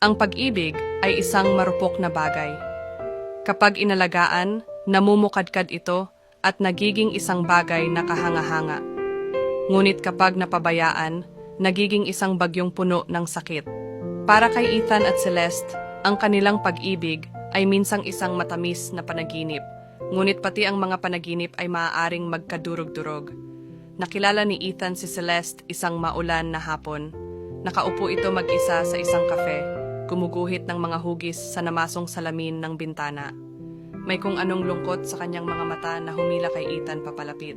Ang pag-ibig ay isang marupok na bagay. Kapag inalagaan, namumukadkad ito at nagiging isang bagay na kahanga-hanga. Ngunit kapag napabayaan, nagiging isang bagyong puno ng sakit. Para kay Ethan at Celeste, ang kanilang pag-ibig ay minsang isang matamis na panaginip. Ngunit pati ang mga panaginip ay maaaring magkadurog-durog. Nakilala ni Ethan si Celeste isang maulan na hapon. Nakaupo ito mag-isa sa isang kafe, gumuguhit ng mga hugis sa namasong salamin ng bintana. May kung anong lungkot sa kanyang mga mata na humila kay Ethan papalapit.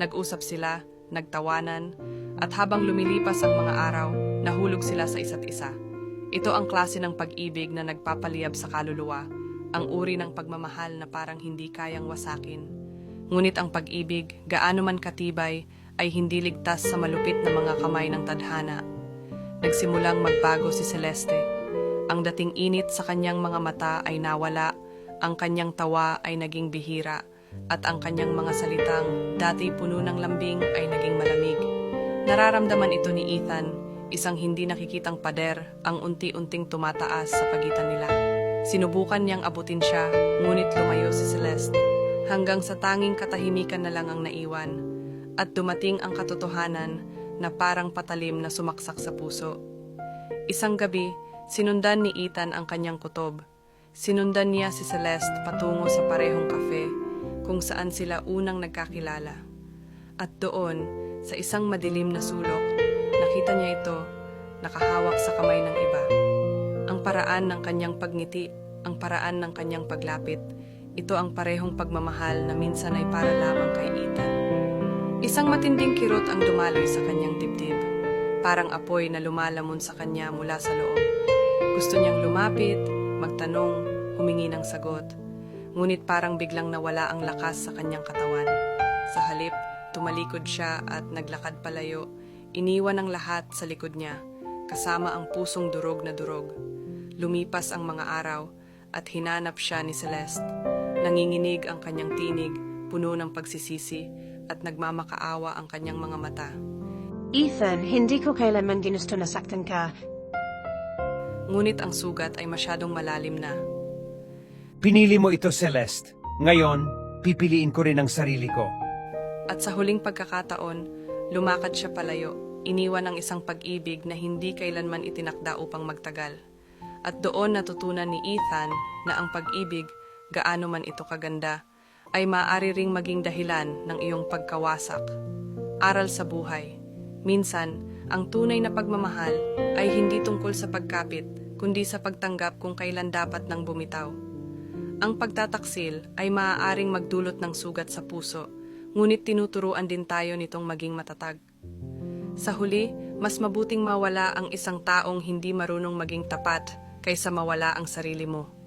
Nag-usap sila, nagtawanan, at habang lumilipas ang mga araw, nahulog sila sa isa't isa. Ito ang klase ng pag-ibig na nagpapaliyab sa kaluluwa, ang uri ng pagmamahal na parang hindi kayang wasakin. Ngunit ang pag-ibig, gaano man katibay, ay hindi ligtas sa malupit na mga kamay ng tadhana. Nagsimulang magbago si Celeste. Ang dating init sa kanyang mga mata ay nawala, ang kanyang tawa ay naging bihira, at ang kanyang mga salitang dati puno ng lambing ay naging malamig. Nararamdaman ito ni Ethan, isang hindi nakikitang pader ang unti-unting tumataas sa pagitan nila. Sinubukan niyang abutin siya, ngunit lumayo si Celeste, hanggang sa tanging katahimikan na lang ang naiwan, at dumating ang katotohanan na parang patalim na sumaksak sa puso. Isang gabi, sinundan ni Ethan ang kanyang kutob. Sinundan niya si Celeste patungo sa parehong kafe kung saan sila unang nagkakilala. At doon, sa isang madilim na sulok, nakita niya ito nakahawak sa kamay ng iba. Ang paraan ng kanyang pagngiti, ang paraan ng kanyang paglapit, ito ang parehong pagmamahal na minsan ay para lamang kay Ethan. Isang matinding kirot ang dumaloy sa kanyang dibdib, parang apoy na lumalamon sa kanya mula sa loob. Gusto niyang lumapit, magtanong, humingi ng sagot. Ngunit parang biglang nawala ang lakas sa kanyang katawan. Sa halip, tumalikod siya at naglakad palayo. Iniwan ang lahat sa likod niya, kasama ang pusong durog na durog. Lumipas ang mga araw at hinanap siya ni Celeste. Nanginginig ang kanyang tinig, puno ng pagsisisi at nagmamakaawa ang kanyang mga mata. Ethan, hindi ko kailanman ginusto na saktan ka. Ngunit ang sugat ay masyadong malalim na. Pinili mo ito, Celeste. Ngayon, pipiliin ko rin ang sarili ko. At sa huling pagkakataon, lumakad siya palayo, iniwan ang isang pag-ibig na hindi kailanman itinakda upang magtagal. At doon natutunan ni Ethan na ang pag-ibig, gaano man ito kaganda, ay maaari ring maging dahilan ng iyong pagkawasak. Aral sa buhay. Minsan, ang tunay na pagmamahal ay hindi tungkol sa pagkapit, kundi sa pagtanggap kung kailan dapat nang bumitaw. Ang pagtataksil ay maaaring magdulot ng sugat sa puso, ngunit tinuturuan din tayo nitong maging matatag. Sa huli, mas mabuting mawala ang isang taong hindi marunong maging tapat kaysa mawala ang sarili mo.